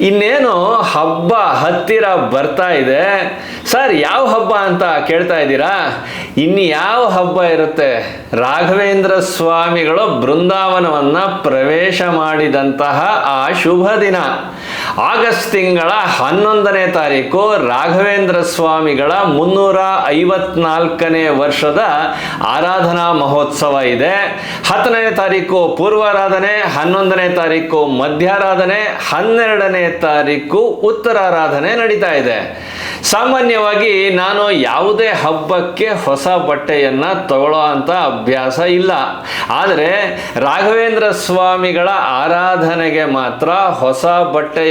ಇನ್ನೇನು ಹಬ್ಬ ಹತ್ತಿರ ಬರ್ತಾ ಇದೆ. ಸರ್, ಯಾವ ಹಬ್ಬ ಅಂತ ಕೇಳ್ತಾ ಇದ್ದೀರಾ? ಇನ್ನು ಯಾವ ಹಬ್ಬ ಇರುತ್ತೆ? ರಾಘವೇಂದ್ರ ಸ್ವಾಮಿಗಳು ಬೃಂದಾವನವನ್ನ ಪ್ರವೇಶ ಮಾಡಿದಂತಹ ಆ ಶುಭ ದಿನ. ಆಗಸ್ಟ್ ತಿಂಗಳ ಹನ್ನೊಂದನೇ ತಾರೀಕು ರಾಘವೇಂದ್ರ ಸ್ವಾಮಿಗಳ ಮುನ್ನೂರ ಐವತ್ನಾಲ್ಕನೇ ವರ್ಷದ ಆರಾಧನಾ ಮಹೋತ್ಸವ ಇದೆ. ಹತ್ತನೇ ತಾರೀಕು ಪೂರ್ವಾರಾಧನೆ, ಹನ್ನೊಂದನೇ ತಾರೀಕು ಮಧ್ಯಾರಾಧನೆ, ಹನ್ನೆರಡನೇ ತಾರೀಕು ಉತ್ತರಾರಾಧನೆ ನಡೀತಾ ಇದೆ. ಸಾಮಾನ್ಯವಾಗಿ ನಾನು ಯಾವುದೇ ಹಬ್ಬಕ್ಕೆ ಹೊಸ ಬಟ್ಟೆಯನ್ನು ತಗೊಳ್ಳೋ ಅಂತ ಅಭ್ಯಾಸ ಇಲ್ಲ. ಆದರೆ ರಾಘವೇಂದ್ರ ಸ್ವಾಮಿಗಳ ಆರಾಧನೆಗೆ ಮಾತ್ರ ಹೊಸ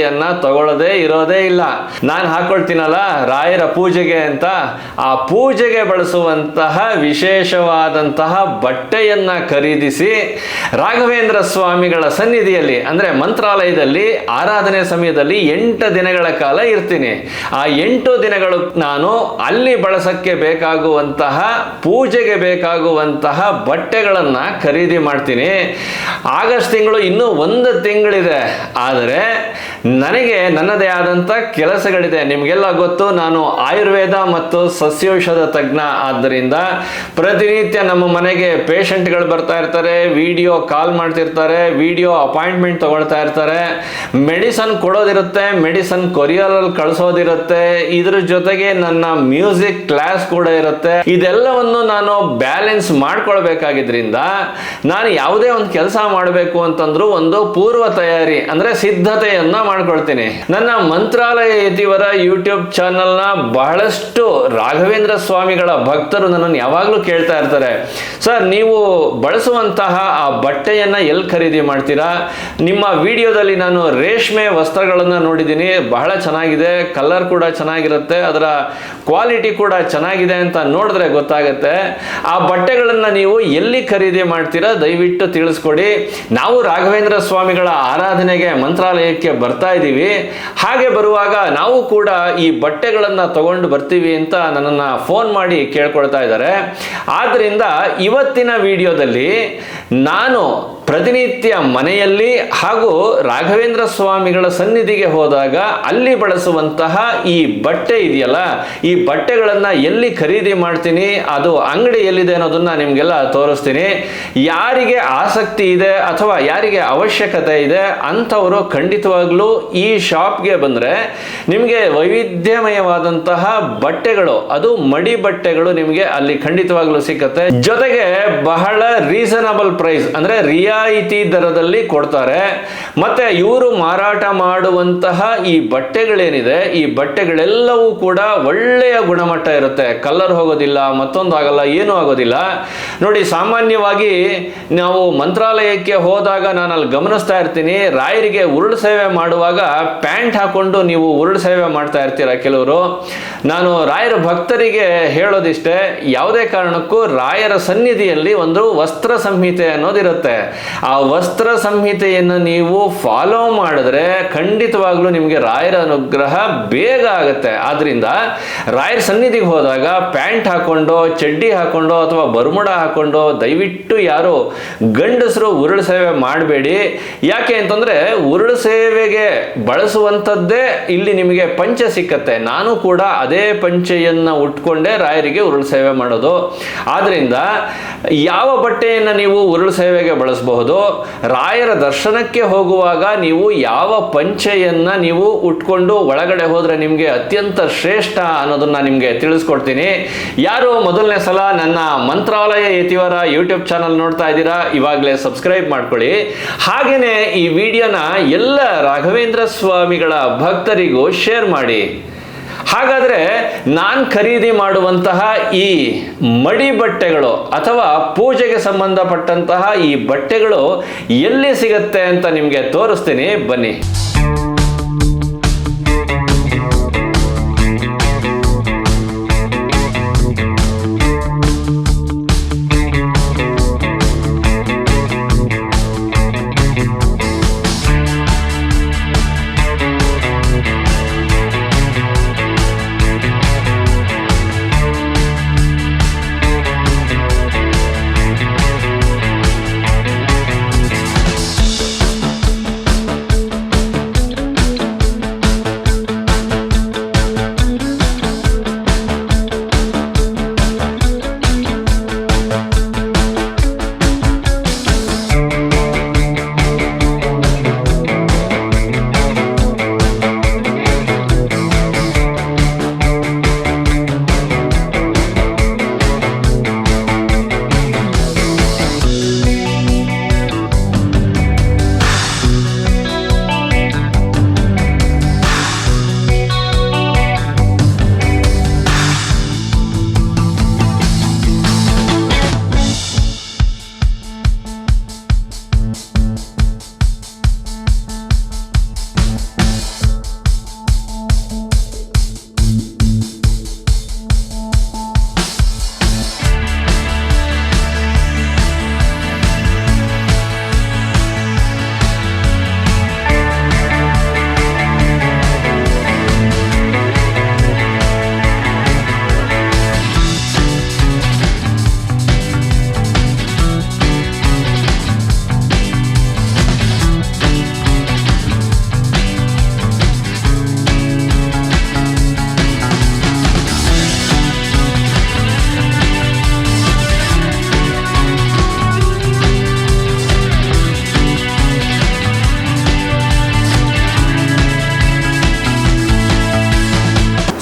ಬಟ್ಟೆಯನ್ನು ತಗೊಳ್ಳೋದೇ ಇರೋದೇ ಇಲ್ಲ. ನಾನು ಹಾಕೊಳ್ತೀನಲ್ಲ ರಾಯರ ಪೂಜೆಗೆ ಅಂತ. ಆ ಪೂಜೆಗೆ ಬಳಸುವಂತಹ ವಿಶೇಷವಾದಂತಹ ಬಟ್ಟೆಯನ್ನ ಖರೀದಿಸಿ ರಾಘವೇಂದ್ರ ಸ್ವಾಮಿಗಳ ಸನ್ನಿಧಿಯಲ್ಲಿ, ಅಂದ್ರೆ ಮಂತ್ರಾಲಯದಲ್ಲಿ ಆರಾಧನೆ ಸಮಯದಲ್ಲಿ ಎಂಟು ದಿನಗಳ ಕಾಲ ಇರ್ತೀನಿ. ಆ ಎಂಟು ದಿನಗಳು ನಾನು ಅಲ್ಲಿ ಬಳಸಕ್ಕೆ ಬೇಕಾಗುವಂತಹ, ಪೂಜೆಗೆ ಬೇಕಾಗುವಂತಹ ಬಟ್ಟೆಗಳನ್ನ ಖರೀದಿ ಮಾಡ್ತೀನಿ. ಆಗಸ್ಟ್ ತಿಂಗಳು ಇನ್ನೂ ಒಂದು ತಿಂಗಳಿದೆ. ಆದರೆ ನನಗೆ ನನ್ನದೇ ಆದಂಥ ಕೆಲಸಗಳಿದೆ. ನಿಮಗೆಲ್ಲ ಗೊತ್ತು, ನಾನು ಆಯುರ್ವೇದ ಮತ್ತು ಸಸ್ಯೌಷಧ ತಜ್ಞ ಆದ್ದರಿಂದ ಪ್ರತಿನಿತ್ಯ ನಮ್ಮ ಮನೆಗೆ ಪೇಷಂಟ್ಗಳು ಬರ್ತಾ ಇರ್ತಾರೆ, ವಿಡಿಯೋ ಕಾಲ್ ಮಾಡ್ತಿರ್ತಾರೆ, ವಿಡಿಯೋ ಅಪಾಯಿಂಟ್ಮೆಂಟ್ ತಗೊಳ್ತಾ ಇರ್ತಾರೆ. ಮೆಡಿಸನ್ ಕೊಡೋದಿರುತ್ತೆ, ಮೆಡಿಸನ್ ಕೊರಿಯರಲ್ಲಿ ಕಳಿಸೋದಿರುತ್ತೆ. ಇದ್ರ ಜೊತೆಗೆ ನನ್ನ ಮ್ಯೂಸಿಕ್ ಕ್ಲಾಸ್ ಕೂಡ ಇರುತ್ತೆ. ಇದೆಲ್ಲವನ್ನು ನಾನು ಬ್ಯಾಲೆನ್ಸ್ ಮಾಡ್ಕೊಳ್ಬೇಕಾಗಿದ್ರಿಂದ ನಾನು ಯಾವುದೇ ಒಂದು ಕೆಲಸ ಮಾಡಬೇಕು ಅಂತಂದ್ರೂ ಒಂದು ಪೂರ್ವ ತಯಾರಿ, ಅಂದ್ರೆ ಸಿದ್ಧತೆಯನ್ನ ಮಾಡ್ಕೊಳ್ತೀನಿ ನನ್ನ ಮಂತ್ರಾಲಯ ಯತಿವರ ಯೂಟ್ಯೂಬ್ ಚಾನೆಲ್ನ ಬಹಳಷ್ಟು ರಾಘವೇಂದ್ರ ಸ್ವಾಮಿಗಳ ಭಕ್ತರು ನನ್ನನ್ನು ಯಾವಾಗಲೂ ಕೇಳ್ತಾ ಇರ್ತಾರೆ. ಸರ್, ನೀವು ಬಳಸುವಂತಹ ಆ ಬಟ್ಟೆಯನ್ನ ಎಲ್ಲಿ ಖರೀದಿ ಮಾಡ್ತೀರಾ? ನಿಮ್ಮ ವಿಡಿಯೋದಲ್ಲಿ ನಾನು ರೇಷ್ಮೆ ವಸ್ತ್ರಗಳನ್ನು ನೋಡಿದ್ದೀನಿ. ಬಹಳ ಚೆನ್ನಾಗಿದೆ. ಕಲರ್ ಕೂಡ ಚೆನ್ನಾಗಿರುತ್ತೆ. ಅದರ ಕ್ವಾಲಿಟಿ ಕೂಡ ಚೆನ್ನಾಗಿದೆ ಅಂತ ನೋಡಿದ್ರೆ ಗೊತ್ತಾಗುತ್ತೆ. ಆ ಬಟ್ಟೆಗಳನ್ನು ನೀವು ಎಲ್ಲಿ ಖರೀದಿ ಮಾಡ್ತೀರಾ? ದಯವಿಟ್ಟು ತಿಳಿಸ್ಕೊಡಿ. ನಾವು ರಾಘವೇಂದ್ರ ಸ್ವಾಮಿಗಳ ಆರಾಧನೆಗೆ, ಮಂತ್ರಾಲಯಕ್ಕೆ ಬರ್ತಾ ಇದ್ದೀವಿ. ಹಾಗೆ ಬರುವಾಗ ನಾವು ಕೂಡ ಈ ಬಟ್ಟೆಗಳನ್ನು ತಗೊಂಡು ಬರ್ತೀವಿ ಅಂತ ನನ್ನನ್ನು ಫೋನ್ ಮಾಡಿ ಕೇಳ್ಕೊಳ್ತಾ ಇದ್ದಾರೆ. ಆದ್ದರಿಂದ ಇವತ್ತಿನ ವಿಡಿಯೋದಲ್ಲಿ ನಾನು ಪ್ರತಿನಿತ್ಯ ಮನೆಯಲ್ಲಿ ಹಾಗೂ ರಾಘವೇಂದ್ರ ಸ್ವಾಮಿಗಳ ಸನ್ನಿಧಿಗೆ ಹೋದಾಗ ಅಲ್ಲಿ ಬಳಸುವಂತಹ ಈ ಬಟ್ಟೆ ಇದೆಯಲ್ಲ, ಈ ಬಟ್ಟೆಗಳನ್ನು ಎಲ್ಲಿ ಖರೀದಿ ಮಾಡ್ತೀನಿ, ಅದು ಅಂಗಡಿ ಎಲ್ಲಿದೆ ಅನ್ನೋದನ್ನ ನಿಮಗೆಲ್ಲ ತೋರಿಸ್ತೀನಿ. ಯಾರಿಗೆ ಆಸಕ್ತಿ ಇದೆ ಅಥವಾ ಯಾರಿಗೆ ಅವಶ್ಯಕತೆ ಇದೆ ಅಂಥವರು ಖಂಡಿತವಾಗ್ಲೂ ಈ ಶಾಪ್ಗೆ ಬಂದರೆ ನಿಮಗೆ ವೈವಿಧ್ಯಮಯವಾದಂತಹ ಬಟ್ಟೆಗಳು, ಅದು ಮಡಿ ಬಟ್ಟೆಗಳು ನಿಮಗೆ ಅಲ್ಲಿ ಖಂಡಿತವಾಗ್ಲೂ ಸಿಕ್ಕತ್ತೆ. ಜೊತೆಗೆ ಬಹಳ ರೀಸನಬಲ್ ಪ್ರೈಸ್ ಅಂದ್ರೆ ರಿಯಾಯಿತಿ ದರದಲ್ಲಿ ಕೊಡ್ತಾರೆ. ಮತ್ತೆ ಇವರು ಮಾರಾಟ ಮಾಡುವಂತಹ ಈ ಬಟ್ಟೆಗಳೇನಿದೆ, ಈ ಬಟ್ಟೆಗಳೆಲ್ಲವೂ ಕೂಡ ಒಳ್ಳೆಯ ಗುಣಮಟ್ಟ ಇರುತ್ತೆ. ಕಲರ್ ಹೋಗೋದಿಲ್ಲ, ಮತ್ತೊಂದು ಆಗಲ್ಲ, ಏನೂ ಆಗೋದಿಲ್ಲ. ನೋಡಿ, ಸಾಮಾನ್ಯವಾಗಿ ನಾವು ಮಂತ್ರಾಲಯಕ್ಕೆ ಹೋದಾಗ ನಾನು ಅಲ್ಲಿ ಗಮನಿಸ್ತಾ ಇರ್ತೀನಿ, ರಾಯರಿಗೆ ಉರುಳು ಸೇವೆ ಮಾಡುವಾಗ ಪ್ಯಾಂಟ್ ಹಾಕೊಂಡು ನೀವು ಉರುಳು ಸೇವೆ ಮಾಡ್ತಾ ಇರ್ತೀರ ಕೆಲವರು? ನಾನು ರಾಯರ ಭಕ್ತರಿಗೆ ಹೇಳೋದಿಷ್ಟೇ, ಯಾವುದೇ ಕಾರಣಕ್ಕೂ ರಾಯರ ಸನ್ನಿಧಿಯಲ್ಲಿ ಒಂದು ವಸ್ತ್ರ ಸಂಹಿತೆ ಅನ್ನೋದಿರುತ್ತೆ. ಆ ವಸ್ತ್ರ ಸಂಹಿತೆಯನ್ನು ನೀವು ಫಾಲೋ ಮಾಡಿದ್ರೆ ಖಂಡಿತವಾಗ್ಲೂ ನಿಮಗೆ ರಾಯರ ಅನುಗ್ರಹ ಬೇಗ ಆಗುತ್ತೆ. ಆದ್ರಿಂದ ರಾಯರ ಸನ್ನಿಧಿಗೆ ಹೋದಾಗ ಪ್ಯಾಂಟ್ ಹಾಕೊಂಡು, ಚಡ್ಡಿ ಹಾಕೊಂಡು ಅಥವಾ ಬರ್ಮುಡ ಹಾಕೊಂಡು ದಯವಿಟ್ಟು ಯಾರು ಗಂಡಸರು ಉರುಳು ಸೇವೆ ಮಾಡಬೇಡಿ. ಯಾಕೆ ಅಂತಂದ್ರೆ ಉರುಳು ಸೇವೆಗೆ ಬಳಸುವಂಥದ್ದೇ ಇಲ್ಲಿ ನಿಮಗೆ ಪಂಚೆ ಸಿಕ್ಕತ್ತೆ. ನಾನು ಕೂಡ ಅದೇ ಪಂಚೆಯನ್ನ ಉಟ್ಕೊಂಡೇ ರಾಯರಿಗೆ ಉರುಳು ಸೇವೆ ಮಾಡೋದು. ಆದ್ರಿಂದ ಯಾವ ಬಟ್ಟೆಯನ್ನು ನೀವು ಉರುಳು ಸೇವೆಗೆ ಬಳಸಬಹುದು? ರಾಯರ ದರ್ಶನಕ್ಕೆ ಹೋಗುವಾಗ ನೀವು ಯಾವ ಪಂಚೆಯನ್ನು ನೀವು ಉಟ್ಕೊಂಡು ಒಳಗಡೆ ಹೋದರೆ ನಿಮಗೆ ಅತ್ಯಂತ ಶ್ರೇಷ್ಠ ಅನ್ನೋದನ್ನ ನಿಮಗೆ ತಿಳಿಸ್ಕೊಡ್ತೀನಿ. ಯಾರು ಮೊದಲನೇ ಸಲ ನನ್ನ ಮಂತ್ರಾಲಯ ಯತಿವರ ಯೂಟ್ಯೂಬ್ ಚಾನಲ್ ನೋಡ್ತಾ ಇದ್ದೀರಾ, ಇವಾಗಲೇ ಸಬ್ಸ್ಕ್ರೈಬ್ ಮಾಡ್ಕೊಳ್ಳಿ. ಹಾಗೇನೆ ಈ ವಿಡಿಯೋನ ಎಲ್ಲ ರಾಘವೇಂದ್ರ ಸ್ವಾಮಿಗಳ ಭಕ್ತರಿಗೂ ಶೇರ್ ಮಾಡಿ. ಹಾಗಾದ್ರೆ ನಾನು ಖರೀದಿ ಮಾಡುವಂತಹ ಈ ಮಡಿ ಬಟ್ಟೆಗಳು ಅಥವಾ ಪೂಜೆಗೆ ಸಂಬಂಧಪಟ್ಟಂತಹ ಈ ಬಟ್ಟೆಗಳು ಎಲ್ಲಿ ಸಿಗುತ್ತೆ ಅಂತ ನಿಮಗೆ ತೋರಿಸ್ತೀನಿ, ಬನ್ನಿ.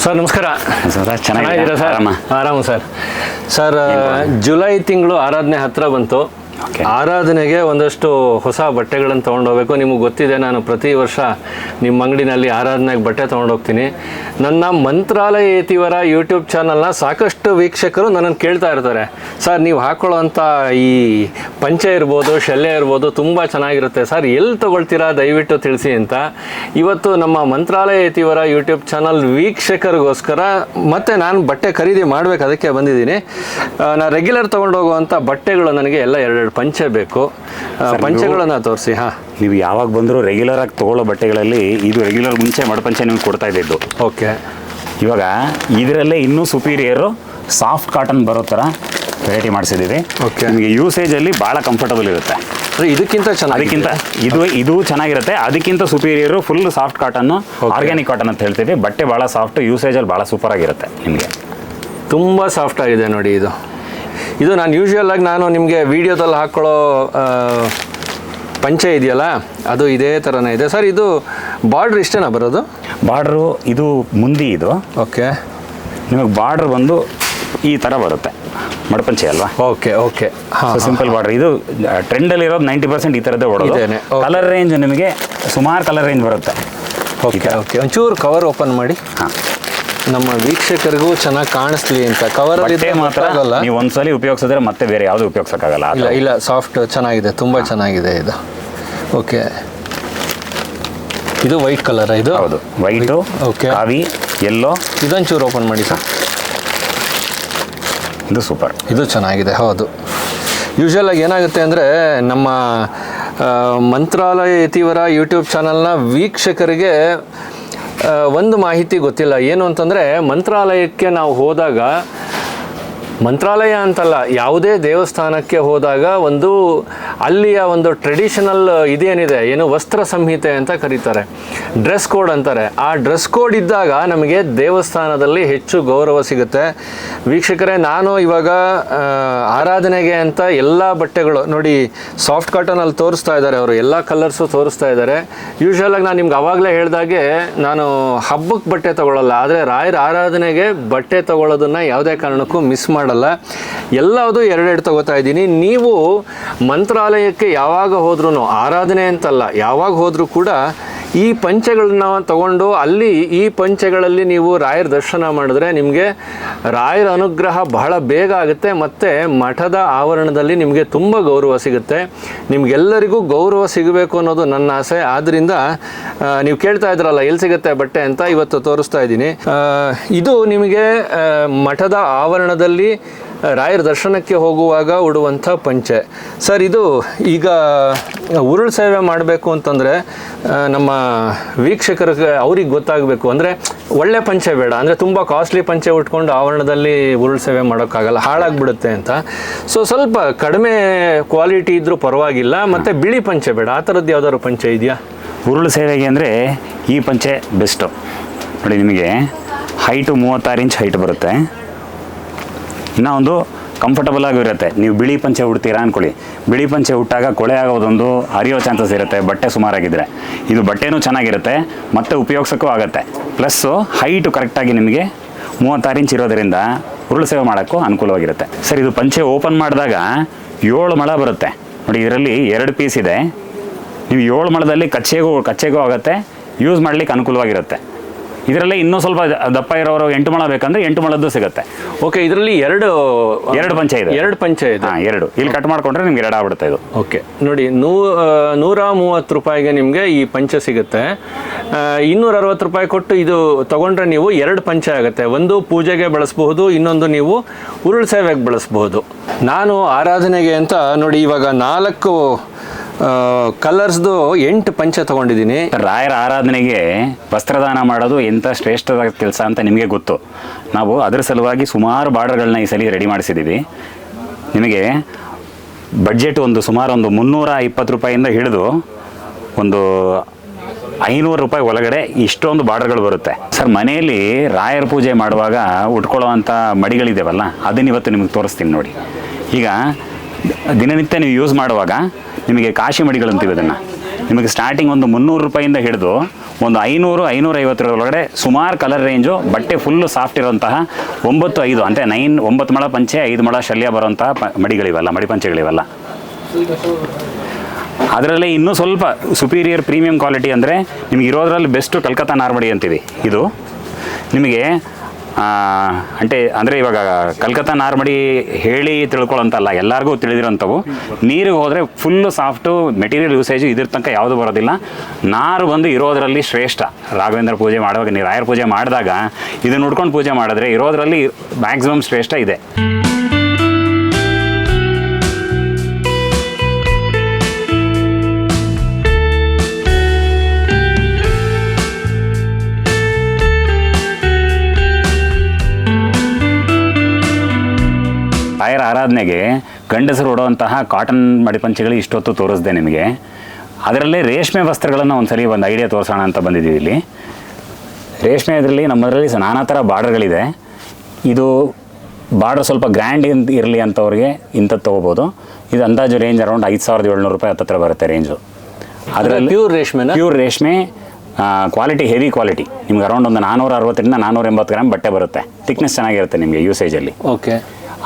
ಸರ್ ನಮಸ್ಕಾರ. ಸರ್ ಚೆನ್ನಾಗಿದ್ದೀರಾ? ಸರ್? ಆರಾಮ? ಆರಾಮ ಸರ್. ಸರ್ ಜುಲೈ ತಿಂಗಳು ಆರಾಧನೆ ಹತ್ರ ಬಂತು. ಆರಾಧನೆಗೆ ಒಂದಷ್ಟು ಹೊಸ ಬಟ್ಟೆಗಳನ್ನು ತೊಗೊಂಡೋಗ್ಬೇಕು. ನಿಮಗೆ ಗೊತ್ತಿದೆ, ನಾನು ಪ್ರತಿ ವರ್ಷ ನಿಮ್ಮ ಅಂಗಡಿನಲ್ಲಿ ಆರಾಧನೆಗೆ ಬಟ್ಟೆ ತೊಗೊಂಡೋಗ್ತೀನಿ. ನನ್ನ ಮಂತ್ರಾಲಯ ಇತಿವರ ಯೂಟ್ಯೂಬ್ ಚಾನಲ್ನ ಸಾಕಷ್ಟು ವೀಕ್ಷಕರು ನನ್ನನ್ನು ಕೇಳ್ತಾ ಇರ್ತಾರೆ. ಸರ್, ನೀವು ಹಾಕೊಳ್ಳೋವಂಥ ಈ ಪಂಚೆ ಇರ್ಬೋದು, ಶಲ್ಯ ಇರ್ಬೋದು ತುಂಬ ಚೆನ್ನಾಗಿರುತ್ತೆ. ಸರ್, ಎಲ್ಲಿ ತೊಗೊಳ್ತೀರಾ? ದಯವಿಟ್ಟು ತಿಳಿಸಿ ಅಂತ. ಇವತ್ತು ನಮ್ಮ ಮಂತ್ರಾಲಯ ಇತಿವರ ಯೂಟ್ಯೂಬ್ ಚಾನಲ್ ವೀಕ್ಷಕರಿಗೋಸ್ಕರ ಮತ್ತೆ ನಾನು ಬಟ್ಟೆ ಖರೀದಿ ಮಾಡಬೇಕು, ಅದಕ್ಕೆ ಬಂದಿದ್ದೀನಿ. ನಾನು ರೆಗ್ಯುಲರ್ ತೊಗೊಂಡೋಗುವಂಥ ಬಟ್ಟೆಗಳು ನನಗೆ ಎಲ್ಲ ಎರಡೆರಡು ಪಂಚೆ ಬೇಕು. ಪಂಚೆಗಳನ್ನು ತೋರಿಸಿ ಹಾಂ. ನೀವು ಯಾವಾಗ ಬಂದರೂ ರೆಗ್ಯುಲರ್ ಆಗಿ ತಗೊಳ್ಳೋ ಬಟ್ಟೆಗಳಲ್ಲಿ ಇದು ರೆಗ್ಯುಲರ್ ಮುಂಚೆ ಮಡಪಂಚೆ ನಿಮ್ಗೆ ಕೊಡ್ತಾ ಇದ್ದಿದ್ದು. ಓಕೆ. ಇವಾಗ ಇದರಲ್ಲೇ ಇನ್ನೂ ಸುಪೀರಿಯರು ಸಾಫ್ಟ್ ಕಾಟನ್ ಬರೋ ಥರ ವೆರೈಟಿ ಮಾಡಿಸಿದ್ದೀವಿ. ಓಕೆ. ನಿಮಗೆ ಯೂಸೇಜಲ್ಲಿ ಭಾಳ ಕಂಫರ್ಟಬಲ್ ಇರುತ್ತೆ. ಇದಕ್ಕಿಂತ ಚೆನ್ನಾಗಿ ಅದಕ್ಕಿಂತ ಇದು ಇದು ಚೆನ್ನಾಗಿರುತ್ತೆ. ಅದಕ್ಕಿಂತ superior full soft cotton. Organic cotton ಅಂತ ಹೇಳ್ತೀವಿ. ಬಟ್ಟೆ ಭಾಳ ಸಾಫ್ಟ್ ಯೂಸೇಜಲ್ಲಿ ಭಾಳ ಸೂಪರ್ ಆಗಿರುತ್ತೆ ನಿಮಗೆ. ತುಂಬ ಸಾಫ್ಟ್ ಆಗಿದೆ ನೋಡಿ ಇದು. ಇದು ನಾನು ಯೂಶುವಲ್ ಆಗಿ ನಾನು ನಿಮಗೆ ವಿಡಿಯೋದಲ್ಲಿ ಹಾಕ್ಕೊಳ್ಳೋ ಪಂಚೆ ಇದೆಯಲ್ಲ ಅದು ಇದೇ ಥರನೇ ಇದೆ. ಸರ್ ಇದು ಬಾರ್ಡ್ರ್ ಇಷ್ಟೇನಾ ಬರೋದು ಬಾರ್ಡ್ರು ಇದು ಮುಂದಿ ಇದು. ಓಕೆ. ನಿಮಗೆ ಬಾರ್ಡ್ರ್ ಬಂದು ಈ ಥರ ಬರುತ್ತೆ. ಮಡಪಂಚೆ ಅಲ್ವಾ? Okay okay. ಹಾಂ ಸಿಂಪಲ್ ಬಾರ್ಡರ್. ಇದು ಟ್ರೆಂಡಲ್ಲಿ ಇರೋದು ನೈಂಟಿ ಪರ್ಸೆಂಟ್ ಈ ಥರದ್ದೇ ಓಡೋದು. ಕಲರ್ ರೇಂಜ್ ನಿಮಗೆ ಸುಮಾರು ಕಲರ್ ರೇಂಜ್ ಬರುತ್ತೆ. Okay okay. ಒಂಚೂರು ಕವರ್ ಓಪನ್ ಮಾಡಿ. ಹಾಂ. ನಮ್ಮ ವೀಕ್ಷಕರಿಗೂ ಚೆನ್ನಾಗಿ ಕಾಣಿಸ್ಲಿ ಅಂತ. ಕವರ್ ಮಾತ್ರ ಆಗಲ್ಲ ನೀವು ಒಂದ್ಸಲಿ ಉಪಯೋಗಿಸಿದ್ರೆ ಮತ್ತೆ ಬೇರೆ ಯಾವುದು ಉಪಯೋಗಿಸೋಕ್ಕಾಗಲ್ಲ ಇಲ್ಲ ಇಲ್ಲ ಸಾಫ್ಟ್ ಚೆನ್ನಾಗಿದೆ ತುಂಬ ಚೆನ್ನಾಗಿದೆ ಇದು. ಓಕೆ ಇದು ವೈಟ್ ಕಲರ್ ಇದು? ಹೌದು ವೈಟು ಓಕೆ ಅವಿ ಎಲ್ಲೋ ಇದೊಂಚೂರು ಓಪನ್ ಮಾಡಿ ಸರ್. ಇದು ಸೂಪರ್ ಇದು ಚೆನ್ನಾಗಿದೆ ಹೌದು. ಯೂಶಲ್ ಆಗಿ ಏನಾಗುತ್ತೆ ಅಂದರೆ ನಮ್ಮ ಮಂತ್ರಾಲಯ ಯತಿವರ ಯೂಟ್ಯೂಬ್ ಚಾನಲ್ನ ವೀಕ್ಷಕರಿಗೆ ಒಂದು ಮಾಹಿತಿ ಗೊತ್ತಿಲ್ಲ. ಏನು ಅಂತಂದರೆ ಮಂತ್ರಾಲಯಕ್ಕೆ ನಾವು ಹೋದಾಗ ಮಂತ್ರಾಲಯ ಅಂತಲ್ಲ, ಯಾವುದೇ ದೇವಸ್ಥಾನಕ್ಕೆ ಹೋದಾಗ ಒಂದು ಅಲ್ಲಿಯ ಒಂದು ಟ್ರೆಡಿಷನಲ್ ಇದೇನಿದೆ, ಏನು ವಸ್ತ್ರ ಸಂಹಿತೆ ಅಂತ ಕರೀತಾರೆ. ಡ್ರೆಸ್ ಕೋಡ್ ಅಂತಾರೆ. ಆ ಡ್ರೆಸ್ ಕೋಡ್ ಇದ್ದಾಗ ನಮಗೆ ದೇವಸ್ಥಾನದಲ್ಲಿ ಹೆಚ್ಚು ಗೌರವ ಸಿಗುತ್ತೆ. ವೀಕ್ಷಕರೇ, ನಾನು ಇವಾಗ ಆರಾಧನೆಗೆ ಅಂತ ಎಲ್ಲ ಬಟ್ಟೆಗಳು, ನೋಡಿ ಸಾಫ್ಟ್ ಕಾಟನಲ್ಲಿ ತೋರಿಸ್ತಾ ಇದ್ದಾರೆ ಅವರು, ಎಲ್ಲ ಕಲರ್ಸು ತೋರಿಸ್ತಾ ಇದ್ದಾರೆ. ಯೂಶ್ವಲಾಗಿ ನಾನು ನಿಮ್ಗೆ ಅವಾಗಲೇ ಹೇಳಿದಾಗೆ ನಾನು ಹಬ್ಬಕ್ಕೆ ಬಟ್ಟೆ ತಗೊಳ್ಳಲ್ಲ ಆದರೆ ರಾಯರ ಆರಾಧನೆಗೆ ಬಟ್ಟೆ ತಗೊಳ್ಳೋದನ್ನ ಯಾವುದೇ ಕಾರಣಕ್ಕೂ ಮಿಸ್ ಮಾಡಲ್ಲ. ಎಲ್ಲದೂ ಎರಡೆರಡು ತಗೋತಾ ಇದ್ದೀನಿ. ನೀವು ಮಂತ್ರಾಲಯಕ್ಕೆ ಯಾವಾಗ ಹೋದ್ರೂ ಆರಾಧನೆ ಅಂತಲ್ಲ ಯಾವಾಗ ಹೋದರೂ ಕೂಡ ಈ ಪಂಚೆಗಳನ್ನ ತಗೊಂಡು ಅಲ್ಲಿ ಈ ಪಂಚೆಗಳಲ್ಲಿ ನೀವು ರಾಯರ ದರ್ಶನ ಮಾಡಿದ್ರೆ ನಿಮಗೆ ರಾಯರ ಅನುಗ್ರಹ ಬಹಳ ಬೇಗ ಆಗುತ್ತೆ ಮತ್ತು ಮಠದ ಆವರಣದಲ್ಲಿ ನಿಮಗೆ ತುಂಬ ಗೌರವ ಸಿಗುತ್ತೆ. ನಿಮಗೆಲ್ಲರಿಗೂ ಗೌರವ ಸಿಗಬೇಕು ಅನ್ನೋದು ನನ್ನ ಆಸೆ. ಆದ್ದರಿಂದ ನೀವು ಕೇಳ್ತಾ ಇದ್ರಲ್ಲ ಎಲ್ಲಿ ಸಿಗುತ್ತೆ ಬಟ್ಟೆ ಅಂತ ಇವತ್ತು ತೋರಿಸ್ತಾ ಇದ್ದೀನಿ. ಇದು ನಿಮಗೆ ಮಠದ ಆವರಣದಲ್ಲಿ ರಾಯರ ದರ್ಶನಕ್ಕೆ ಹೋಗುವಾಗ ಉಡುವಂಥ ಪಂಚೆ. ಸರ್, ಇದು ಈಗ ಉರುಳು ಸೇವೆ ಮಾಡಬೇಕು ಅಂತಂದರೆ ನಮ್ಮ ವೀಕ್ಷಕರಿಗೆ ಅವ್ರಿಗೆ ಗೊತ್ತಾಗಬೇಕು. ಅಂದರೆ ಒಳ್ಳೆ ಪಂಚೆ ಬೇಡ. ಅಂದರೆ ತುಂಬ ಕಾಸ್ಟ್ಲಿ ಪಂಚೆ ಉಟ್ಕೊಂಡು ಆವರಣದಲ್ಲಿ ಉರುಳು ಸೇವೆ ಮಾಡೋಕ್ಕಾಗಲ್ಲ. ಹಾಳಾಗ್ಬಿಡುತ್ತೆ ಅಂತ. ಸೊ ಸ್ವಲ್ಪ ಕಡಿಮೆ ಕ್ವಾಲಿಟಿ ಇದ್ದರೂ ಪರವಾಗಿಲ್ಲ. ಮತ್ತು ಬಿಳಿ ಪಂಚೆ ಬೇಡ. ಆ ಥರದ್ದು ಯಾವ್ದಾದ್ರು ಪಂಚೆ ಇದೆಯಾ? ಉರುಳು ಸೇವೆಗೆ ಅಂದರೆ ಈ ಪಂಚೆ ಬೆಸ್ಟು. ನೋಡಿ ನಿಮಗೆ ಹೈಟು ಮೂವತ್ತಾರು ಇಂಚ್ ಹೈಟ್ ಬರುತ್ತೆ. ಇನ್ನೂ ಒಂದು ಕಂಫರ್ಟಬಲ್ ಆಗಿರುತ್ತೆ ನೀವು ಬಿಳಿ ಪಂಚೆ ಉಡ್ತೀರಾ ಅಂದ್ಕೊಳ್ಳಿ ಬಿಳಿ ಪಂಚೆ ಉಟ್ಟಾಗ ಕೊಳೆ ಆಗೋದೊಂದು ಹರಿಯೋ ಚಾನ್ಸಸ್ ಇರುತ್ತೆ, ಬಟ್ಟೆ ಸುಮಾರಾಗಿದ್ದರೆ ಇದು ಬಟ್ಟೆನೂ ಚೆನ್ನಾಗಿರುತ್ತೆ, ಮತ್ತೆ ಉಪಯೋಗಿಸೋಕ್ಕೂ ಆಗುತ್ತೆ. ಪ್ಲಸ್ಸು ಹೈಟು ಕರೆಕ್ಟಾಗಿ ನಿಮಗೆ ಮೂವತ್ತಾರು ಇಂಚ್ ಇರೋದರಿಂದ ಉರುಳು ಸೇವೆ ಮಾಡೋಕ್ಕೂ ಅನುಕೂಲವಾಗಿರುತ್ತೆ. ಸರ್, ಇದು ಪಂಚೆ ಓಪನ್ ಮಾಡಿದಾಗ ಏಳು ಮಳ ಬರುತ್ತೆ. ನೋಡಿ, ಇದರಲ್ಲಿ ಎರಡು ಪೀಸ್ ಇದೆ. ನೀವು ಏಳು ಮಳದಲ್ಲಿ ಕಚ್ಚೆಗೂ ಕಚ್ಚೆಗೂ ಆಗುತ್ತೆ ಯೂಸ್ ಮಾಡಲಿಕ್ಕೆ ಅನುಕೂಲವಾಗಿರುತ್ತೆ. ಇದರಲ್ಲೇ ಇನ್ನೂ ಸ್ವಲ್ಪ ದಪ್ಪ ಇರೋರು ಎಂಟು ಮಳ ಬೇಕಂದ್ರೆ ಎಂಟು ಮಳದ್ದು ಸಿಗುತ್ತೆ. ಓಕೆ ಇದರಲ್ಲಿ ಎರಡು ಎರಡು ಪಂಚ ಇದೆ. ಎರಡು ಪಂಚ ಇದೆ. ಹಾಂ ಎರಡು. ಇಲ್ಲಿ ಕಟ್ ಮಾಡ್ಕೊಂಡ್ರೆ ನಿಮ್ಗೆ ಎರಡು ಆಗ್ಬಿಡುತ್ತೆ ಇದು. ಓಕೆ ನೋಡಿ ನೂ ನೂರ ಮೂವತ್ತು ರೂಪಾಯಿಗೆ ನಿಮಗೆ ಈ ಪಂಚ ಸಿಗುತ್ತೆ. ಇನ್ನೂರ ಅರವತ್ತು ರೂಪಾಯಿ ಕೊಟ್ಟು ಇದು ತಗೊಂಡ್ರೆ ನೀವು ಎರಡು ಪಂಚ ಆಗುತ್ತೆ. ಒಂದು ಪೂಜೆಗೆ ಬಳಸಬಹುದು ಇನ್ನೊಂದು ನೀವು ಉರುಳು ಸೇವೆಗೆ ಬಳಸಬಹುದು. ನಾನು ಆರಾಧನೆಗೆ ಅಂತ ನೋಡಿ ಇವಾಗ ನಾಲ್ಕು ಕಲರ್ಸ್ದು ಎಂಟು ಪಂಚ ತಗೊಂಡಿದ್ದೀನಿ. ರಾಯರ ಆರಾಧನೆಗೆ ವಸ್ತ್ರದಾನ ಮಾಡೋದು ಎಂಥ ಶ್ರೇಷ್ಠದ ಕೆಲಸ ಅಂತ ನಿಮಗೆ ಗೊತ್ತು. ನಾವು ಅದರ ಸಲುವಾಗಿ ಸುಮಾರು ಬಾರ್ಡರ್ಗಳನ್ನ ಈ ಸಲ ರೆಡಿ ಮಾಡಿಸಿದ್ದೀವಿ ನಿಮಗೆ ಬಜೆಟ್ ಒಂದು ಸುಮಾರು ಒಂದು ಮುನ್ನೂರ ಇಪ್ಪತ್ತು ರೂಪಾಯಿಂದ ಹಿಡಿದು ಒಂದು ಐನೂರು ರೂಪಾಯಿ ಒಳಗಡೆ ಇಷ್ಟೊಂದು ಬಾರ್ಡರ್ಗಳು ಬರುತ್ತೆ. ಸರ್, ಮನೆಯಲ್ಲಿ ರಾಯರ ಪೂಜೆ ಮಾಡುವಾಗ ಉಟ್ಕೊಳ್ಳೋವಂಥ ಮಡಿಗಳಿದ್ದಾವಲ್ಲ ಅದನ್ನ ಇವತ್ತು ನಿಮಗೆ ತೋರಿಸ್ತೀನಿ ನೋಡಿ. ಈಗ ದಿನನಿತ್ಯ ನೀವು ಯೂಸ್ ಮಾಡುವಾಗ ನಿಮಗೆ ಕಾಶಿ ಮಡಿಗಳು ಅಂತೀವಿ ಅದನ್ನು. ನಿಮಗೆ ಸ್ಟಾರ್ಟಿಂಗ್ ಒಂದು ಮುನ್ನೂರು ರೂಪಾಯಿಂದ ಹಿಡಿದು ಒಂದು ಐನೂರು ಐನೂರೈವತ್ತರ ಒಳಗಡೆ ಸುಮಾರು ಕಲರ್ ರೇಂಜು ಬಟ್ಟೆ ಫುಲ್ಲು ಸಾಫ್ಟ್ ಇರೋಂತಹ ಒಂಬತ್ತು, ಐದು, ಅಂದರೆ ನೈನ್ ಒಂಬತ್ತು ಮಳ ಪಂಚೆ, ಐದು ಮಳ ಶಲ್ಯ ಬರೋಂತಹ ಪ, ಮಡಿಗಳಿವೆಲ್ಲ ಮಡಿ ಅದರಲ್ಲಿ ಇನ್ನೂ ಸ್ವಲ್ಪ ಸುಪೀರಿಯರ್ ಪ್ರೀಮಿಯಂ ಕ್ವಾಲಿಟಿ ಅಂದರೆ ನಿಮಗೆ ಇರೋದ್ರಲ್ಲಿ ಬೆಸ್ಟು ಕಲ್ಕತ್ತಾ ನಾರ್ಮಡಿ ಅಂತೀವಿ. ಇದು ನಿಮಗೆ అంటే ಅಂದರೆ ಇವಾಗ ಕಲ್ಕತ್ತಾ ನಾರ್ಮಡಿ ಹೇಳಿ ತಿಳ್ಕೊಳ್ಳೋಂತಲ್ಲ, ಎಲ್ಲರಿಗೂ ತಿಳಿದಿರೋಂಥವು. ನೀರಿಗೆ ಹೋದರೆ ಫುಲ್ಲು ಸಾಫ್ಟು ಮೆಟೀರಿಯಲ್ ಯೂಸೇಜು ಇದ್ರ ತನಕ ಯಾವುದು ಬರೋದಿಲ್ಲ. ನಾರು ಬಂದು ಇರೋದರಲ್ಲಿ ಶ್ರೇಷ್ಠ. ರಾಘವೇಂದ್ರ ಪೂಜೆ ಮಾಡುವಾಗ ನೀವು ರಾಯರ ಪೂಜೆ ಮಾಡಿದಾಗ, ಇದನ್ನ ನೋಡ್ಕೊಂಡು ಪೂಜೆ ಮಾಡಿದ್ರೆ ಇರೋದರಲ್ಲಿ ಮ್ಯಾಕ್ಸಿಮಮ್ ಶ್ರೇಷ್ಠ ಇದೆ. ಆರಾಧನೆಗೆ ಗಂಡಸರು ಉಡುವಂತಹ ಕಾಟನ್ ಮಡಿಪಂಚೆಗಳು ಇಷ್ಟೊತ್ತು ತೋರಿಸ್ದೆ ನಿಮಗೆ. ಅದರಲ್ಲೇ ರೇಷ್ಮೆ ವಸ್ತ್ರಗಳನ್ನು ಒಂದ್ಸರಿ ಒಂದು ಐಡಿಯಾ ತೋರಿಸೋಣ ಅಂತ ಬಂದಿದ್ದೀವಿ ಇಲ್ಲಿ. ರೇಷ್ಮೆ ಇದರಲ್ಲಿ ನಮ್ಮದರಲ್ಲಿ ಸಹ ನಾನಾ ಥರ ಬಾರ್ಡರ್ಗಳಿದೆ. ಇದು ಬಾರ್ಡರ್ ಸ್ವಲ್ಪ ಗ್ರ್ಯಾಂಡ್ ಇರಲಿ ಅಂತವ್ರಿಗೆ ಇಂಥದ್ದು ತೊಗೋಬೋದು. ಇದು ಅಂದಾಜು ರೇಂಜ್ ಅರೌಂಡ್ ಐದು ಸಾವಿರದ ಏಳ್ನೂರು ರೂಪಾಯಿ ಹತ್ತತ್ರ ಬರುತ್ತೆ ರೇಂಜು ಅದರಲ್ಲಿ ಪ್ಯೂರ್ ರೇಷ್ಮೆನ? ಪ್ಯೂರ್ ರೇಷ್ಮೆ ಕ್ವಾಲಿಟಿ ಹೆವಿ ಕ್ವಾಲಿಟಿ ನಿಮ್ಗೆ ಅರೌಂಡ್ ಒಂದು ನಾನ್ನೂರ ಅರವತ್ತರಿಂದ ನಾನ್ನೂರ ಎಂಬತ್ತು ಗ್ರಾಮ್ ಬಟ್ಟೆ ಬರುತ್ತೆ. ಥಿಕ್ನೆಸ್ ಚೆನ್ನಾಗಿರುತ್ತೆ ನಿಮಗೆ ಯೂಸೇಜಲ್ಲಿ ಓಕೆ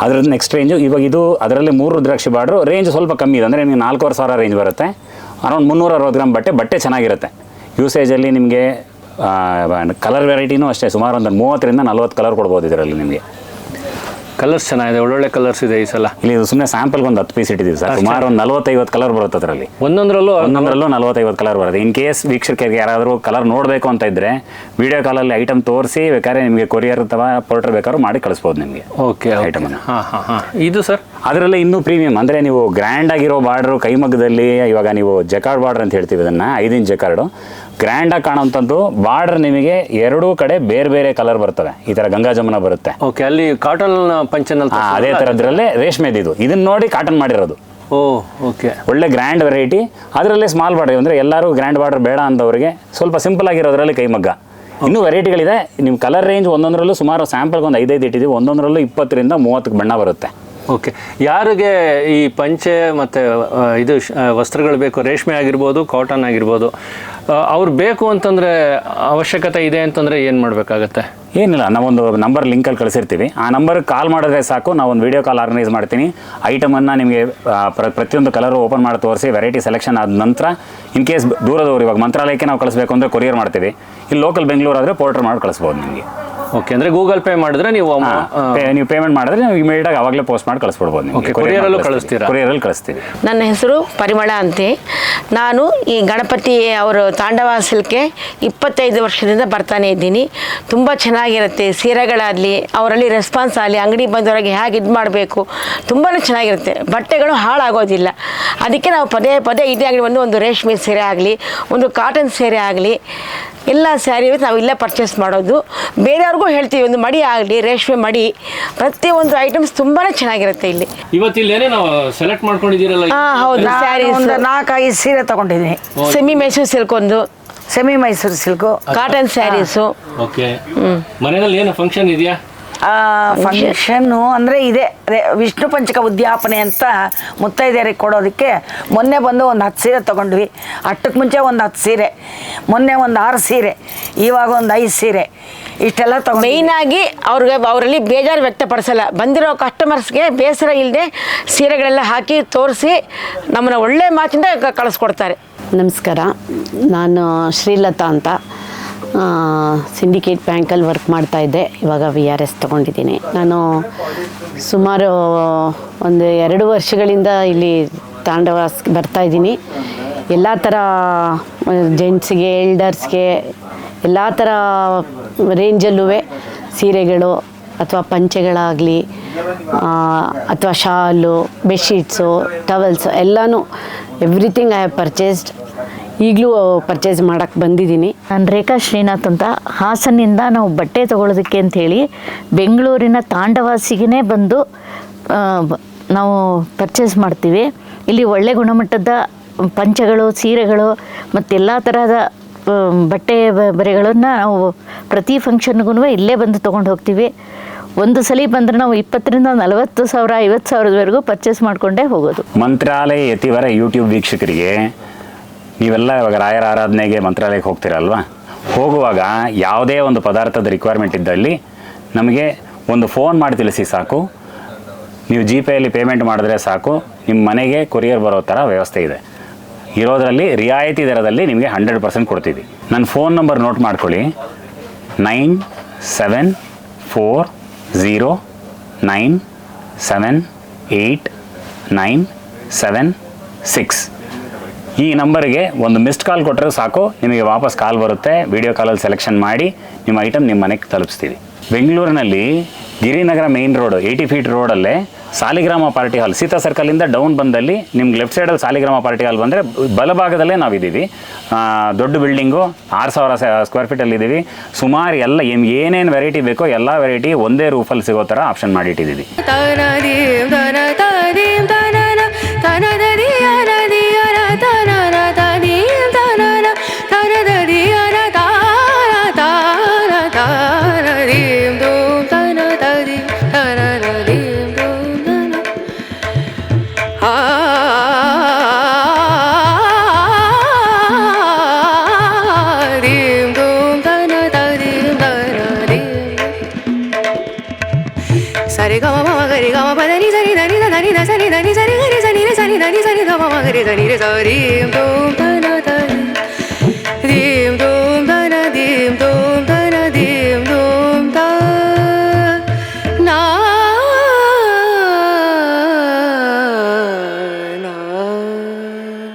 ಅದ್ರದ್ದು ನೆಕ್ಸ್ಟ್ ರೇಂಜು ಇವಾಗ ಇದು ಅದರಲ್ಲಿ ಮೂರು ದ್ರಾಕ್ಷಿ ಬಾರ್ಡ್ರು ರೇಂಜ್ ಸ್ವಲ್ಪ ಕಮ್ಮಿ ಇದೆ. ಅಂದರೆ ನಿಮಗೆ ನಾಲ್ಕೂವರೆ ಸಾವಿರ ರೇಂಜ್ ಬರುತ್ತೆ. ಅರೌಂಡ್ ಮುನ್ನೂರ ಅರವತ್ತು ಗ್ರಾಮ್ ಬಟ್ಟೆ ಬಟ್ಟೆ ಚೆನ್ನಾಗಿರುತ್ತೆ. ಯೂಸೇಜಲ್ಲಿ ನಿಮಗೆ ಕಲರ್ ವೆರೈಟಿನೂ ಅಷ್ಟೇ. ಸುಮಾರು ಒಂದು ಮೂವತ್ತರಿಂದ ನಲ್ವತ್ತು ಕಲರ್ ಕೊಡ್ಬೋದು ಇದರಲ್ಲಿ ನಿಮಗೆ. ಕಲರ್ಸ್ ಚೆನ್ನಾಗಿದೆ ಒಳ್ಳೊಳ್ಳೆ ಕಲರ್ಸ್ ಇದೆ ಈ ಸಲ. ಇಲ್ಲಿ ಸುಮ್ಮನೆ ಸ್ಯಾಂಪಲ್ ಒಂದು ಹತ್ತು ಪೀಸ್ ಇಟ್ಟಿದ್ದೀವಿ ಸರ್ ಸುಮಾರು ಒಂದು ನಲವತ್ತೈವತ್ತು ಕಲರ್ ಬರುತ್ತೆ ಅದರಲ್ಲಿ. ಒಂದೊಂದರಲ್ಲೂ ಒಂದೊಂದರಲ್ಲೂ ನಲವತ್ತೈವತ್ತು ಕಲರ್ ಬರುತ್ತೆ. ಇನ್ ಕೇಸ್ ವೀಕ್ಷಕರಿಗೆ ಯಾರಾದರೂ ಕಲರ್ ನೋಡಬೇಕು ಅಂತ ಇದ್ದರೆ ವಿಡಿಯೋ ಕಾಲಲ್ಲಿ ಐಟಮ್ ತೋರಿಸಿ ಬೇಕಾದ್ರೆ ನಿಮಗೆ ಕೊರಿಯರ್ ಅಥವಾ ಪೋರ್ಟರ್ ಬೇಕಾದ್ರೂ ಮಾಡಿ ಕಳಿಸ್ಬೋದು ನಿಮಗೆ ಓಕೆ ಐಟಮನ್ನು. ಹಾಂ ಹಾಂ ಹಾಂ. ಇದು ಸರ್ ಅದರಲ್ಲೇ ಇನ್ನೂ ಪ್ರೀಮಿಯಂ ಅಂದರೆ ನೀವು ಗ್ರ್ಯಾಂಡ್ ಆಗಿರೋ ಬಾರ್ಡ್ರು ಕೈಮಗ್ಗದಲ್ಲಿ ಇವಾಗ ನೀವು ಜಕಾರ್ಡ್ ಬಾರ್ಡರ್ ಅಂತ ಹೇಳ್ತೀವಿ ಇದನ್ನು ಐದಿನ ಜಕಾರ್ಡು ಗ್ರ್ಯಾಂಡಾಗಿ ಕಾಣೋಂಥದ್ದು ಬಾರ್ಡರ್ ನಿಮಗೆ ಎರಡೂ ಕಡೆ ಬೇರೆ ಬೇರೆ ಕಲರ್ ಬರ್ತವೆ. ಈ ಥರ ಗಂಗಾ ಜಮುನ ಬರುತ್ತೆ. ಓಕೆ ಅಲ್ಲಿ ಕಾಟನ್ ಪಂಚನಲ್ಲಿ ಹಾ, ಅದೇ ಥರದ್ರಲ್ಲೇ ರೇಷ್ಮೆದಿದು. ಇದು ಇದನ್ನ ನೋಡಿ ಕಾಟನ್ ಮಾಡಿರೋದು. ಓ ಓಕೆ ಒಳ್ಳೆ ಗ್ರ್ಯಾಂಡ್ ವೆರೈಟಿ ಅದರಲ್ಲೇ ಸ್ಮಾಲ್ ಬಾರ್ಡರ್ ಅಂದರೆ ಎಲ್ಲರೂ ಗ್ರ್ಯಾಂಡ್ ಬಾರ್ಡರ್ ಬೇಡ ಅಂತವ್ರಿಗೆ ಸ್ವಲ್ಪ ಸಿಂಪಲ್ ಆಗಿರೋದ್ರಲ್ಲಿ ಕೈಮಗ್ಗ. ಇನ್ನೂ ವೆರೈಟಿಗಳಿದೆ ನಿಮ್ಮ ಕಲರ್ ರೇಂಜ್ ಒಂದೊಂದರಲ್ಲೂ ಸುಮಾರು ಸ್ಯಾಂಪಲ್ಗೆ ಒಂದು ಐದೈದು ಇಟ್ಟಿದ್ದೀವಿ. ಒಂದೊಂದರಲ್ಲೂ ಇಪ್ಪತ್ತರಿಂದ ಮೂವತ್ತಕ್ಕೆ ಬಣ್ಣ ಬರುತ್ತೆ. ಓಕೆ. ಯಾರಿಗೆ ಈ ಪಂಚೆ ಮತ್ತು ಇದು ವಸ್ತ್ರಗಳು ಬೇಕು? ರೇಷ್ಮೆ ಆಗಿರ್ಬೋದು ಕಾಟನ್ ಆಗಿರ್ಬೋದು. ಅವ್ರು ಬೇಕು ಅಂತಂದರೆ ಅವಶ್ಯಕತೆ ಇದೆ ಅಂತಂದರೆ ಏನು ಮಾಡಬೇಕಾಗತ್ತೆ? ಏನಿಲ್ಲ, ನಾವೊಂದು ನಂಬರ್ ಲಿಂಕಲ್ಲಿ ಕಳಿಸಿರ್ತೀವಿ. ಆ ನಂಬರ್ಗೆ ಕಾಲ್ ಮಾಡಿದ್ರೆ ಸಾಕು ನಾವು ಒಂದು ವೀಡಿಯೋ ಕಾಲ್ ಆರ್ಗನೈಸ್ ಮಾಡ್ತೀನಿ ಐಟಮನ್ನು ನಿಮಗೆ ಪ್ರ, ಪ್ರತಿಯೊಂದು ಕಲರು ಓಪನ್ ಮಾಡಿ ತೋರಿಸಿ ವೆರೈಟಿ ಸೆಲೆಕ್ಷನ್ ಆದ ನಂತರ ಇನ್ ಕೇಸ್ ದೂರದವ್ರು ಇವಾಗ ಮಂತ್ರಾಲಯಕ್ಕೆ ನಾವು ಕಳಿಸ್ಬೇಕು ಅಂದರೆ ಕೊರಿಯರ್ ಮಾಡ್ತೀವಿ. ಇಲ್ಲಿ ಲೋಕಲ್ ಬೆಂಗಳೂರು ಆದರೆ ಪೋರ್ಟರ್ ಮಾಡಿ ಕಳಿಸ್ಬೋದು ನಿಮಗೆ. ಓಕೆ ಅಂದ್ರೆ ಗೂಗಲ್ ಪೇ ಮಾಡಿದ್ರೆ ನೀವು ಪೇ- ನೀವು ಪೇಮೆಂಟ್ ಮಾಡಿದ್ರೆ ನೀವು ಇಮಿಡಿಯೇಟ್ ಆಗಿ ಅವಾಗಲೇ ಪೋಸ್ಟ್ ಮಾಡಿ ಕಳಿಸ್ಬಿಡ್ಬೋದು ನೀವು ಕೊರಿಯರಲ್ಲೂ ಅಲ್ಲೂ ಕಳಿಸ್ತೀರಾ? ಕೊರಿಯರಲ್ಲಿ ಕಳಿಸ್ತೀವಿ. ನನ್ನ ಹೆಸರು ಪರಿಮಳ ಅಂತೆ. ನಾನು ಈ ಗಣಪತಿ ಅವರು ತಾಂಡವ ಸಿಲ್ಕೆ ಇಪ್ಪತ್ತೈದು ವರ್ಷದಿಂದ ಬರ್ತಾನೆ ಇದ್ದೀನಿ. ತುಂಬ ಚೆನ್ನಾಗಿರುತ್ತೆ. ಸೀರೆಗಳಾಗಲಿ ಅವರಲ್ಲಿ ರೆಸ್ಪಾನ್ಸ್ ಆಗಲಿ ಅಂಗಡಿ ಬಂದವರಿಗೆ ಹೇಗೆ ಇದು ಮಾಡಬೇಕು ತುಂಬಾ ಚೆನ್ನಾಗಿರುತ್ತೆ. ಬಟ್ಟೆಗಳು ಹಾಳಾಗೋದಿಲ್ಲ. ಅದಕ್ಕೆ ನಾವು ಪದೇ ಪದೇ ಇದೇ ಆಗಲಿ ಒಂದು ಒಂದು ರೇಷ್ಮೆ ಸೀರೆ ಆಗಲಿ ಒಂದು ಕಾಟನ್ ಸೀರೆ ಆಗಲಿ ಎಲ್ಲ ಸ್ಯಾರಿ ನಾವು ಇಲ್ಲೇ ಪರ್ಚೇಸ್ ಮಾಡೋದು. ಬೇರೆಯವ್ರಿಗೂ ಹೇಳ್ತೀವಿ ಒಂದು ಮಡಿ ಆಗಲಿ ರೇಷ್ಮೆ ಮಡಿ ಪ್ರತಿಯೊಂದು ಐಟಮ್ಸ್ ತುಂಬಾ ಚೆನ್ನಾಗಿರುತ್ತೆ ಇಲ್ಲಿ. ಇವತ್ತು ಇಲ್ಲಿ ಏನೇ ನಾವು ಸೆಲೆಕ್ಟ್ ಮಾಡ್ಕೊಂಡಿದ್ದೀರಲ್ಲ? ಹಾಂ ಹೌದು ಸ್ಯಾರಿ ಒಂದು ನಾಲ್ಕೈದು ಸೀರೆ ತಗೊಂಡಿದ್ದೀನಿ. ಸೆಮಿ ಮೈಸೂರು ಸಿಲ್ಕ್ ಒಂದು. Semi Mysore silk cotton sarees okay. ಮನೆಯಲ್ಲಿ ಏನು ಫಂಕ್ಷನ್ ಇದೆಯಾ? ಫಂಕ್ಷನ್ನು ಅಂದರೆ ಇದೆ. ಅದೇ ವಿಷ್ಣು ಪಂಚಕ ಉದ್ಯಾಪನೆ ಅಂತ ಮುತ್ತೈದೆಯರಿಗೆ ಕೊಡೋದಕ್ಕೆ ಮೊನ್ನೆ ಬಂದು ಒಂದು ಹತ್ತು ಸೀರೆ ತೊಗೊಂಡ್ವಿ. ಅಷ್ಟಕ್ಕೆ ಮುಂಚೆ ಒಂದು ಹತ್ತು ಸೀರೆ. ಮೊನ್ನೆ ಒಂದು ಆರು ಸೀರೆ. ಇವಾಗ ಒಂದು ಐದು ಸೀರೆ. ಇಷ್ಟೆಲ್ಲ ತಗೊಂಡು ಮೇಯ್ನ್ ಆಗಿ ಅವ್ರಿಗೆ ಅವರಲ್ಲಿ ಬೇಜಾರು ವ್ಯಕ್ತಪಡಿಸಲ್ಲ. ಬಂದಿರೋ ಕಸ್ಟಮರ್ಸ್ಗೆ ಬೇಸರ ಇಲ್ಲದೆ ಸೀರೆಗಳೆಲ್ಲ ಹಾಕಿ ತೋರಿಸಿ ನಮ್ಮನ್ನ ಒಳ್ಳೆ ಮಾತಿಂದ ಕಳಿಸ್ಕೊಡ್ತಾರೆ. ನಮಸ್ಕಾರ. ನಾನು ಶ್ರೀಲತಾ ಅಂತ. ಸಿಂಡಿಕೇಟ್ ಬ್ಯಾಂಕಲ್ಲಿ ವರ್ಕ್ ಮಾಡ್ತಾ ಇದ್ದೆ. ಇವಾಗ ವಿ ಆರ್ ಎಸ್ ತೊಗೊಂಡಿದ್ದೀನಿ. ನಾನು ಸುಮಾರು ಒಂದು ಎರಡು ವರ್ಷಗಳಿಂದ ಇಲ್ಲಿ ತಾಂಡವ ಬರ್ತಾ ಇದ್ದೀನಿ. ಎಲ್ಲ ಥರ ಜೆಂಟ್ಸ್ಗೆ ಎಲ್ಡರ್ಸ್ಗೆ ಎಲ್ಲ ಥರ ರೇಂಜಲ್ಲೂ ಸೀರೆಗಳು ಅಥವಾ ಪಂಚೆಗಳಾಗಲಿ ಅಥವಾ ಶಾಲು ಬೆಡ್ಶೀಟ್ಸು ಟವಲ್ಸು ಎಲ್ಲನೂ ಎವ್ರಿಥಿಂಗ್ ಐ ಹ್ಯಾವ್ ಪರ್ಚೇಸ್ಡ್ ಈಗಲೂ ಪರ್ಚೇಸ್ ಮಾಡೋಕ್ಕೆ ಬಂದಿದ್ದೀನಿ. ನಾನು ರೇಖಾ ಶ್ರೀನಾಥ್ ಅಂತ. ಹಾಸನಿಂದ ನಾವು ಬಟ್ಟೆ ತಗೊಳ್ಳೋದಕ್ಕೆ ಅಂಥೇಳಿ ಬೆಂಗಳೂರಿನ ತಾಂಡವಾಸಿಗೆ ಬಂದು ನಾವು ಪರ್ಚೇಸ್ ಮಾಡ್ತೀವಿ. ಇಲ್ಲಿ ಒಳ್ಳೆ ಗುಣಮಟ್ಟದ ಪಂಚಗಳು ಸೀರೆಗಳು ಮತ್ತೆಲ್ಲ ಎಲ್ಲ ತರಹದ ಬಟ್ಟೆ ಬರೆಗಳನ್ನು ನಾವು ಪ್ರತಿ ಫಂಕ್ಷನ್ಗೂ ಇಲ್ಲೇ ಬಂದು ತೊಗೊಂಡು ಹೋಗ್ತೀವಿ. ಒಂದು ಸಲ ಬಂದರೆ ನಾವು ಇಪ್ಪತ್ತರಿಂದ ನಲವತ್ತು ಸಾವಿರ ಐವತ್ತು ಸಾವಿರದವರೆಗೂ ಪರ್ಚೇಸ್ ಮಾಡಿಕೊಂಡೇ ಹೋಗೋದು. ಮಂತ್ರಾಲಯ ಯತಿವರ ಯೂಟ್ಯೂಬ್ ವೀಕ್ಷಕರಿಗೆ ನೀವೆಲ್ಲ ಇವಾಗ ರಾಯರ ಆರಾಧನೆಗೆ ಮಂತ್ರಾಲಯಕ್ಕೆ ಹೋಗ್ತೀರಲ್ವಾ? ಹೋಗುವಾಗ ಯಾವುದೇ ಒಂದು ಪದಾರ್ಥದ ರಿಕ್ವೈರ್ಮೆಂಟ್ ಇದ್ದಲ್ಲಿ ನಮಗೆ ಒಂದು ಫೋನ್ ಮಾಡಿ ತಿಳಿಸಿ ಸಾಕು. ನೀವು ಜಿ ಪೇಯಲ್ಲಿ ಪೇಮೆಂಟ್ ಮಾಡಿದ್ರೆ ಸಾಕು. ನಿಮ್ಮ ಮನೆಗೆ ಕೊರಿಯರ್ ಬರೋ ಥರ ವ್ಯವಸ್ಥೆ ಇದೆ. ಇರೋದರಲ್ಲಿ ರಿಯಾಯಿತಿ ದರದಲ್ಲಿ ನಿಮಗೆ ಹಂಡ್ರೆಡ್ ಪರ್ಸೆಂಟ್ ಕೊಡ್ತೀವಿ. ನನ್ನ ಫೋನ್ ನಂಬರ್ ನೋಟ್ ಮಾಡ್ಕೊಳ್ಳಿ. Nine seven four zero nine seven eight nine seven six ಈ ನಂಬರ್ಗೆ ಒಂದು ಮಿಸ್ಡ್ ಕಾಲ್ ಕೊಟ್ಟರೆ ಸಾಕು ನಿಮಗೆ ವಾಪಸ್ ಕಾಲ್ ಬರುತ್ತೆ ವಿಡಿಯೋ ಕಾಲಲ್ಲಿ ಸೆಲೆಕ್ಷನ್ ಮಾಡಿ ನಿಮ್ಮ ಐಟಮ್ ನಿಮ್ಮ ಮನೆಗೆ ತಲುಪಿಸ್ತೀವಿ ಬೆಂಗಳೂರಿನಲ್ಲಿ Girinagar main road eighty feet ರೋಡಲ್ಲೇ Saligrama party hall Sita ಸರ್ಕಲಿಂದ ಡೌನ್ ಬಂದಲ್ಲಿ ನಿಮ್ಗೆ ಲೆಫ್ಟ್ ಸೈಡಲ್ಲಿ ಸಾಲಿಗ್ರಾಮ ಪಾರ್ಟಿ ಹಾಲ್ ಬಂದರೆ ಬಲಭಾಗದಲ್ಲೇ ನಾವಿದ್ದೀವಿ ದೊಡ್ಡ ಬಿಲ್ಡಿಂಗು ಆರು ಸಾವಿರ ಸ್ಕ್ವೇರ್ ಫೀಟಲ್ಲಿ ಇದ್ದೀವಿ ಸುಮಾರು ಎಲ್ಲ ಏನ್- ಏನೇನು ವೆರೈಟಿ ಬೇಕೋ ಎಲ್ಲ ವೆರೈಟಿ ಒಂದೇ ರೂಫಲ್ಲಿ ಸಿಗೋ ಥರ ಆಪ್ಷನ್ ಮಾಡಿಟ್ಟಿದ್ದೀವಿ ഗണിര ഗൗരീം തോ